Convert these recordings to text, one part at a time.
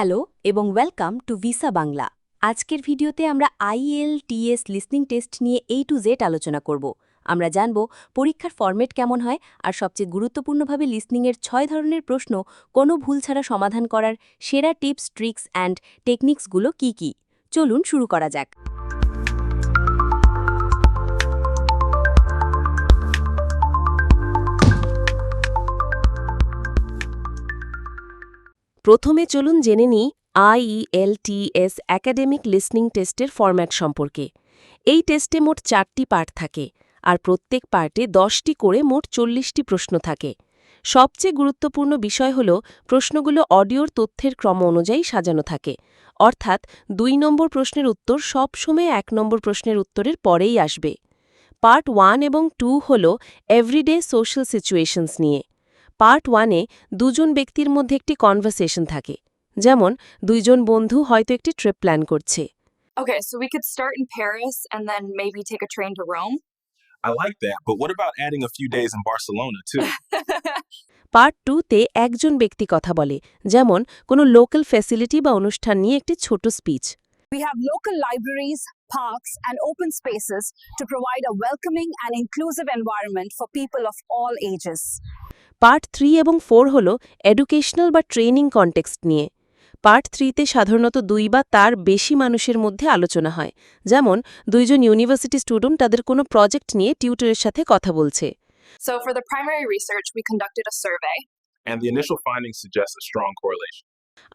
Hello এবং welcome to visa Bangla. আজকের ভিডিওতে আমরা আইএলটিএস লিসনিং টেস্ট নিয়ে এই টু জেড আলোচনা করব। আমরা জানব পরীক্ষার ফরম্যাট কেমন হয় আর সবচেয়ে গুরুত্বপূর্ণভাবে লিসনিংয়ের ছয় ধরনের প্রশ্ন কোনো ভুল ছাড়া সমাধান করার সেরা টিপস, ট্রিক্স অ্যান্ড টেকনিক্সগুলো কি কি? চলুন শুরু করা যাক। প্রথমে চলুন জেনে নিই আইইএলটিএস একাডেমিক লিসনিং টেস্টের ফরম্যাট সম্পর্কে। এই টেস্টে মোট চারটি পার্ট থাকে, আর প্রত্যেক পার্টে দশটি করে মোট চল্লিশটি প্রশ্ন থাকে। সবচেয়ে গুরুত্বপূর্ণ বিষয় হল, প্রশ্নগুলো অডিওর তথ্যের ক্রম অনুযায়ী সাজানো থাকে। অর্থাৎ, দুই নম্বর প্রশ্নের উত্তর সবসময় এক নম্বর প্রশ্নের উত্তরের পরেই আসবে। পার্ট ওয়ান এবং টু হল এভরিডে সোশ্যাল সিচুয়েশনস নিয়ে। পার্ট ওয়ানে দুজন ব্যক্তির মধ্যে একটি কনভারসেশন থাকে যেমন দুইজন বন্ধু হয়তো একটি ট্রিপ প্ল্যান করছে Okay, so we could start in Paris and then maybe take a train to Rome. I like that, but what about adding a few days in Barcelona too? Part টুতে একজন ব্যক্তি কথা বলে যেমন কোনো local facility বা অনুষ্ঠান নিয়ে একটি ছোট speech We have local libraries, parks, and open spaces to provide a welcoming and inclusive environment for people of all ages. Part three এবং ফোর হল এডুকেশনাল বা ট্রেনিং কনটেক্সট নিয়ে। পার্ট থ্রিতে সাধারণত দুই বা তার বেশি মানুষের মধ্যে আলোচনা হয়। যেমন দুইজন ইউনিভার্সিটি স্টুডেন্ট তাদের কোনো প্রজেক্ট নিয়ে টিউটরের সাথে কথা বলছে। So for the primary research, we conducted a survey. And the initial findings suggest a strong correlation.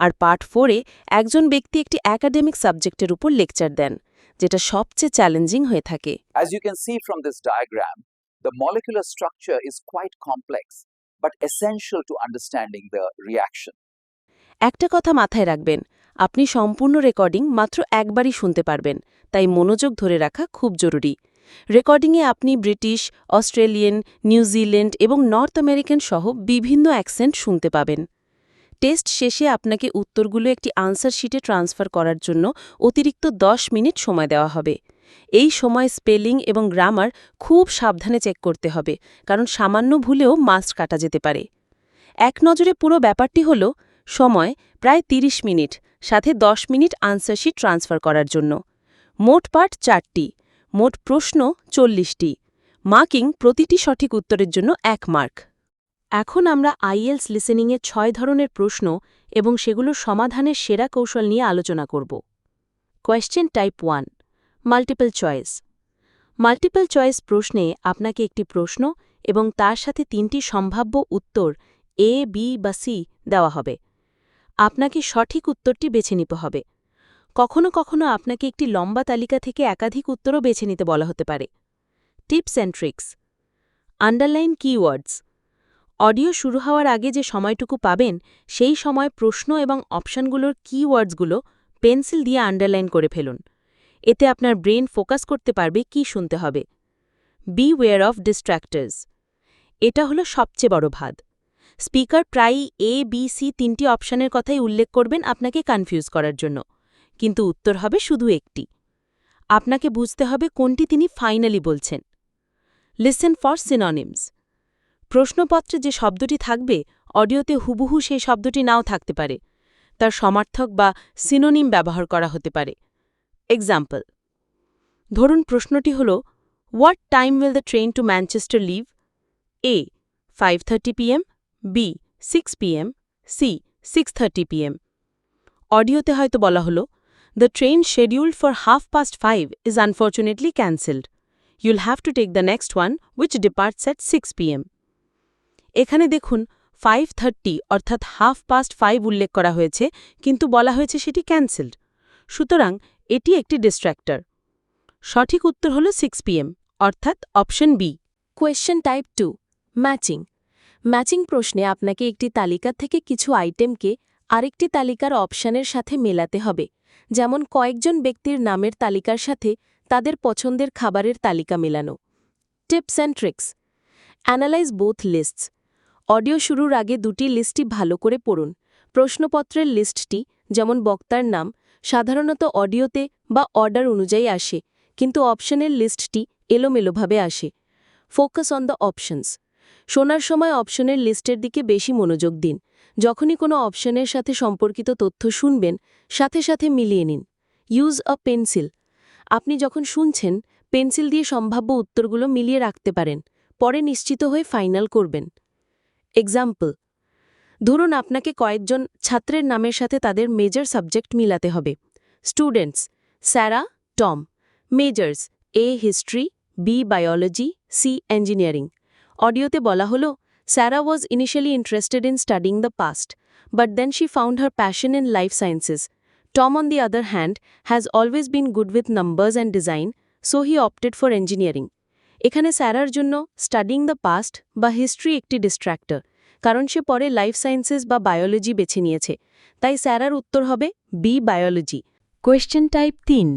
আর পার্ট ফোরে একজন ব্যক্তি একটি একাডেমিক সাবজেক্টের উপর লেকচার দেন যেটা সবচেয়ে চ্যালেঞ্জিং হয়ে থাকে। As you can see from this diagram, the molecular structure is quite complex, but essential to understanding the reaction. একটা কথা মাথায় রাখবেন, আপনি সম্পূর্ণ রেকর্ডিং মাত্র একবারই শুনতে পারবেন, তাই মনোযোগ ধরে রাখা খুব জরুরি। রেকর্ডিংয়ে আপনি ব্রিটিশ, অস্ট্রেলিয়ান নিউজিল্যান্ড এবং নর্থ আমেরিকান সহ বিভিন্ন অ্যাকসেন্ট শুনতে পাবেন। টেস্ট শেষে আপনাকে উত্তরগুলো একটি আনসার শিটে ট্রান্সফার করার জন্য অতিরিক্ত 10 মিনিট সময় দেওয়া হবে। এই সময় স্পেলিং এবং গ্রামার খুব সাবধানে চেক করতে হবে, কারণ সামান্য ভুলেও মাস্ক কাটা যেতে পারে। এক নজরে পুরো ব্যাপারটি হল সময় প্রায় 30 মিনিট, সাথে 10 মিনিট আনসার শিট ট্রান্সফার করার জন্য। মোট পাঠ চারটি, মোট প্রশ্ন চল্লিশটি। মার্কিং প্রতিটি সঠিক উত্তরের জন্য এক মার্ক। এখন আমরা আইএলস লিসেনিংয়ে ছয় ধরনের প্রশ্ন এবং সেগুলোর সমাধানের সেরা কৌশল নিয়ে আলোচনা করব। Question type one. Multiple choice multiple choice প্রশ্নে আপনাকে একটি প্রশ্ন এবং তার সাথে তিনটি সম্ভাব্য উত্তর এ বি বা সি দেওয়া হবে। আপনাকে সঠিক উত্তরটি বেছে নিতে হবে। কখনো কখনো আপনাকে একটি লম্বা তালিকা থেকে একাধিক উত্তরও বেছে নিতে বলা হতে পারে। Tips and tricks underline keywords audio শুরু হওয়ার আগে যে সময়টুকু পাবেন, সেই সময় প্রশ্ন এবং অপশনগুলোর কিওয়ার্ডসগুলো পেন্সিল দিয়ে আন্ডারলাইন করে ফেলুন। এতে আপনার ব্রেন ফোকাস করতে পারবে কি শুনতে হবে। বি ওয়েয়ার অফ ডিস্ট্র্যাক্টার্স এটা হলো সবচেয়ে বড় ভাদ স্পিকার প্রায়ই এ বি সি তিনটি অপশনের কথাই উল্লেখ করবেন আপনাকে কনফিউজ করার জন্য। কিন্তু উত্তর হবে শুধু একটি। আপনাকে বুঝতে হবে কোনটি তিনি ফাইনালি বলছেন। লিসেন ফর সিননিমস প্রশ্নপত্রে যে শব্দটি থাকবে, অডিওতে হুবহু সেই শব্দটি নাও থাকতে পারে। তার সমার্থক বা সিনোনিম ব্যবহার করা হতে পারে। এক্সাম্পল ধরুন প্রশ্নটি হল what time will the train to Manchester leave A five thirty PM B six PM C six thirty PM অডিওতে হয়তো বলা হলো the train scheduled for half past five is unfortunately cancelled you'll have to take the next one which departs at six PM এখানে দেখুন five thirty অর্থাৎ half past five উল্লেখ করা হয়েছে, কিন্তু বলা হয়েছে সেটি ক্যান্সেলড সুতরাং এটি একটি ডিস্ট্র্যাক্টর সঠিক উত্তর হল সিক্স পিএম অর্থাৎ option B question type two matching matching প্রশ্নে আপনাকে একটি তালিকা থেকে কিছু আইটেমকে আরেকটি তালিকার অপশানের সাথে মেলাতে হবে। যেমন কয়েকজন ব্যক্তির নামের তালিকার সাথে তাদের পছন্দের খাবারের তালিকা মেলানো। Tips and tricks analyse both lists audio শুরুর আগে দুটি লিস্টটি ভালো করে পড়ুন। প্রশ্নপত্রের লিস্টটি যেমন বক্তার নাম সাধারণত অডিওতে বা অর্ডার অনুযায়ী আসে, কিন্তু অপশনের লিস্টটি এলোমেলোভাবে আসে। Focus on the options. শোনার সময় অপশনের লিস্টের দিকে বেশি মনোযোগ দিন। যখনই কোনো অপশনের সাথে সম্পর্কিত তথ্য শুনবেন, সাথে সাথে মিলিয়ে নিন। Use a pencil. আপনি যখন শুনছেন, পেন্সিল দিয়ে সম্ভাব্য উত্তরগুলো মিলিয়ে রাখতে পারেন। পরে নিশ্চিত হয়ে ফাইনাল করবেন। এক্সাম্পল। ধরুন আপনাকে কয়েকজন ছাত্রের নামের সাথে তাদের মেজর সাবজেক্ট মিলাতে হবে students Sarah Tom majors A history B biology C engineering অডিওতে বলা হলো Sarah was initially interested in studying the past but then she found her passion in life sciences. Tom, on the other hand, has always been good with numbers and design, so he opted for engineering. এখানে স্যারার জন্য studying the past বা history একটি distractor কারণ সে পরে life sciences বা biology বেছে নিয়েছে। তাই স্যারার উত্তর হবে বি বায়োলজি কোয়েশ্চেন টাইপ তিন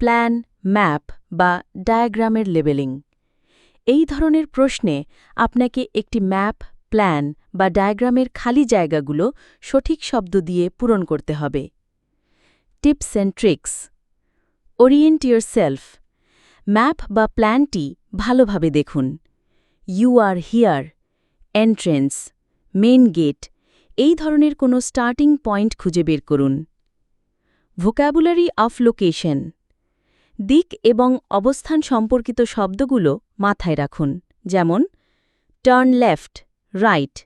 প্ল্যান ম্যাপ বা ডায়াগ্রামের লেবেলিং এই ধরনের প্রশ্নে আপনাকে একটি ম্যাপ প্ল্যান বা ডায়াগ্রামের খালি জায়গাগুলো সঠিক শব্দ দিয়ে পূরণ করতে হবে। Tips and tricks orient yourself map বা প্ল্যানটি ভালোভাবে দেখুন। You are here entrance main gate এই ধরনের কোনো স্টার্টিং পয়েন্ট খুঁজে বের করুন। ভোক্যাবুলারি অফ লোকেশন দিক এবং অবস্থান সম্পর্কিত শব্দগুলো মাথায় রাখুন, যেমন turn left right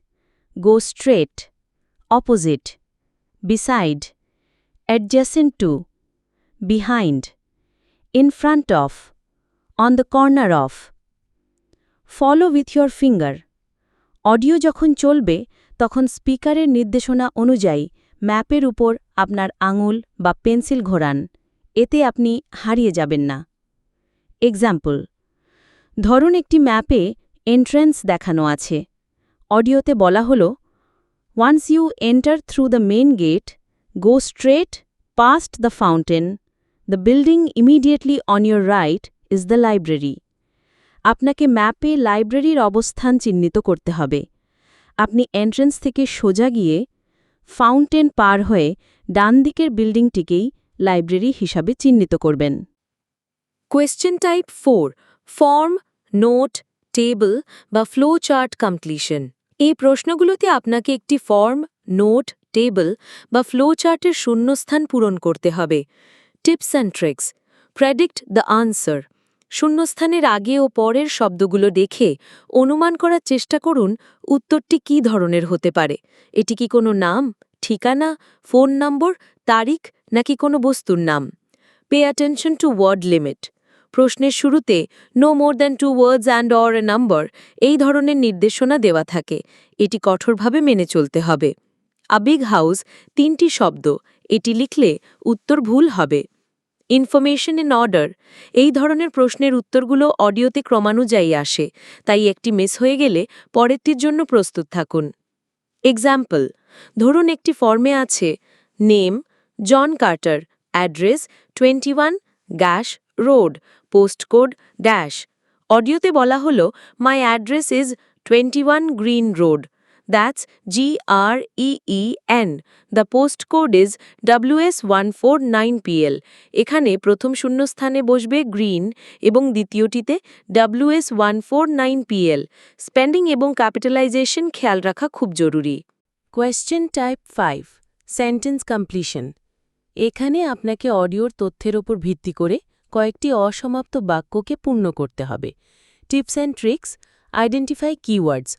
go straight opposite beside adjacent to behind in front of on the corner of follow with your finger audio যখন চলবে, তখন স্পিকারের নির্দেশনা অনুযায়ী ম্যাপের উপর আপনার আঙুল বা পেন্সিল ঘোরান। এতে আপনি হারিয়ে যাবেন না। এক্সাম্পল ধরুন একটি ম্যাপে এন্ট্রেন্স দেখানো আছে। অডিওতে বলা হল once you enter through the main gate go straight past the fountain the building immediately on your right is the library আপনাকে ম্যাপে লাইব্রেরির অবস্থান চিহ্নিত করতে হবে। আপনি এন্ট্রেন্স থেকে সোজা গিয়ে ফাউন্টেন পার হয়ে ডান দিকের বিল্ডিংটিকেই লাইব্রেরি হিসাবে চিহ্নিত করবেন। Question type four, form, note, table বা ফ্লো চার্ট কমপ্লিশন। এই প্রশ্নগুলোতে আপনাকে একটি ফর্ম, নোট, টেবল বা ফ্লো চার্টের শূন্যস্থান পূরণ করতে হবে। Tips and tricks, predict the answer. শূন্যস্থানের আগে ও পরের শব্দগুলো দেখে অনুমান করার চেষ্টা করুন উত্তরটি কী ধরনের হতে পারে। এটি কি কোনো নাম, ঠিকানা, ফোন নম্বর, তারিখ, নাকি কোনো বস্তুর নাম? Pay attention to word limit. প্রশ্নের শুরুতে, no more than two words and or a number এই ধরনের নির্দেশনা দেওয়া থাকে। এটি কঠোরভাবে মেনে চলতে হবে। আ বিগ হাউস তিনটি শব্দ। এটি লিখলে উত্তর ভুল হবে। ইনফরমেশন ইন অর্ডার এই ধরনের প্রশ্নের উত্তরগুলো অডিওতে ক্রমানুযায়ী আসে, তাই একটি মিস হয়ে গেলে পরেরটির জন্য প্রস্তুত থাকুন। এক্সাম্পল ধরুন একটি ফর্মে আছে name John Carter address twenty one dash road postcode dash অডিওতে বলা হলো my address is twenty one Green Road E N the postcode is WS one four nine PL এখানে প্রথম শূন্যস্থানে বসবে গ্রিন এবং দ্বিতীয়টিতে WS one four nine PL spending এবং capitalisation খেয়াল রাখা খুব জরুরি। Question type five sentence completion এখানে আপনাকে অডিওর তথ্যের ওপর ভিত্তি করে কয়েকটি অসমাপ্ত বাক্যকে পূর্ণ করতে হবে। Tips and tricks identify keywords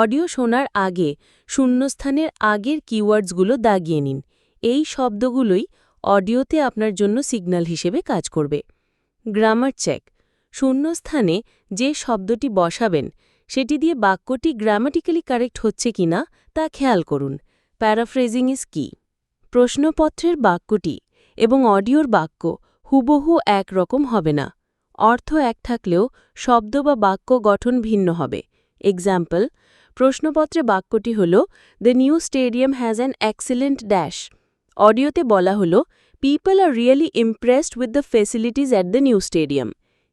audio শোনার আগে শূন্যস্থানের আগের কিওয়ার্ডসগুলো দাগিয়ে নিন। এই শব্দগুলোই অডিওতে আপনার জন্য সিগন্যাল হিসেবে কাজ করবে। Grammar check. শূন্যস্থানে যে শব্দটি বসাবেন, সেটি দিয়ে বাক্যটি গ্রামাটিক্যালি কারেক্ট হচ্ছে কিনা তা খেয়াল করুন। প্যারাফ্রেজিং ইজ কি? প্রশ্নপত্রের বাক্যটি এবং অডিওর বাক্য হুবহু এক রকম হবে না। অর্থ এক থাকলেও শব্দ বা বাক্য গঠন ভিন্ন হবে। এক্সাম্পল প্রশ্নপত্রে বাক্যটি হল the new stadium has an excellent dash অডিওতে বলা হল people are really impressed with the facilities at the new stadium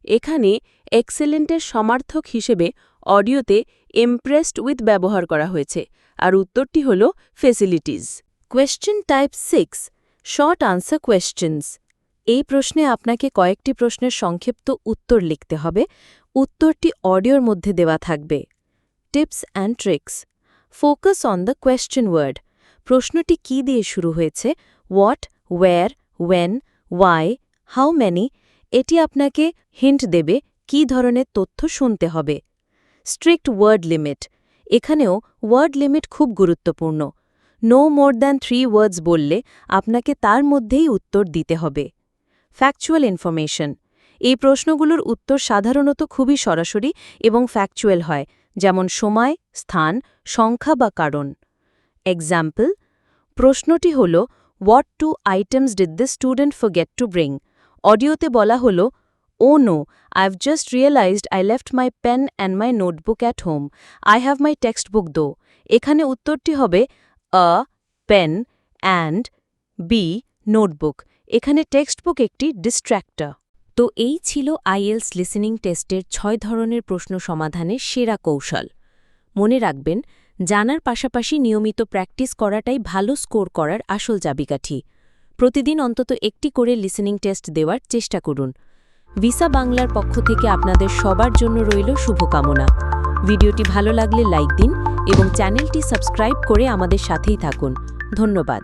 এখানে এক্সেলেন্টের সমার্থক হিসেবে অডিওতে ইমপ্রেসড উইথ ব্যবহার করা হয়েছে, আর উত্তরটি হল facilities question type six short answer questions এই প্রশ্নে আপনাকে কয়েকটি প্রশ্নের সংক্ষিপ্ত উত্তর লিখতে হবে। উত্তরটি অডিওর মধ্যে দেওয়া থাকবে। Tips and tricks. Focus on the question word. প্রশ্নটি কি দিয়ে শুরু হয়েছে? What where when why how many এটি আপনাকে হিন্ট দেবে কী ধরনের তথ্য শুনতে হবে। Strict word limit. এখানেও ওয়ার্ড লিমিট খুব গুরুত্বপূর্ণ। No more than three words বললে আপনাকে তার মধ্যেই উত্তর দিতে হবে। Factual information. এই প্রশ্নগুলোর উত্তর সাধারণত খুবই সরাসরি এবং ফ্যাকচুয়াল হয়। যেমন সময়, স্থান, সংখ্যা বা কারণ। এক্সাম্পল প্রশ্নটি হল what two items did the student forget to bring অডিওতে বলা হল ও no I have just realised I left my pen and my notebook at home I have my text book though এখানে উত্তরটি হবে A pen and B notebook এখানে text book একটি distractor তো এই ছিল আইএলস লিসেনিং টেস্টের ছয় ধরনের প্রশ্ন সমাধানের সেরা কৌশল। মনে রাখবেন, জানার পাশাপাশি নিয়মিত প্র্যাকটিস করাটাই ভালো স্কোর করার আসল চাবিকাঠি। প্রতিদিন অন্তত একটি করে লিসেনিং টেস্ট দেওয়ার চেষ্টা করুন। ভিসা বাংলার পক্ষ থেকে আপনাদের সবার জন্য রইল শুভকামনা। ভিডিওটি ভালো লাগলে লাইক দিন এবং চ্যানেলটি সাবস্ক্রাইব করে আমাদের সাথেই থাকুন। ধন্যবাদ।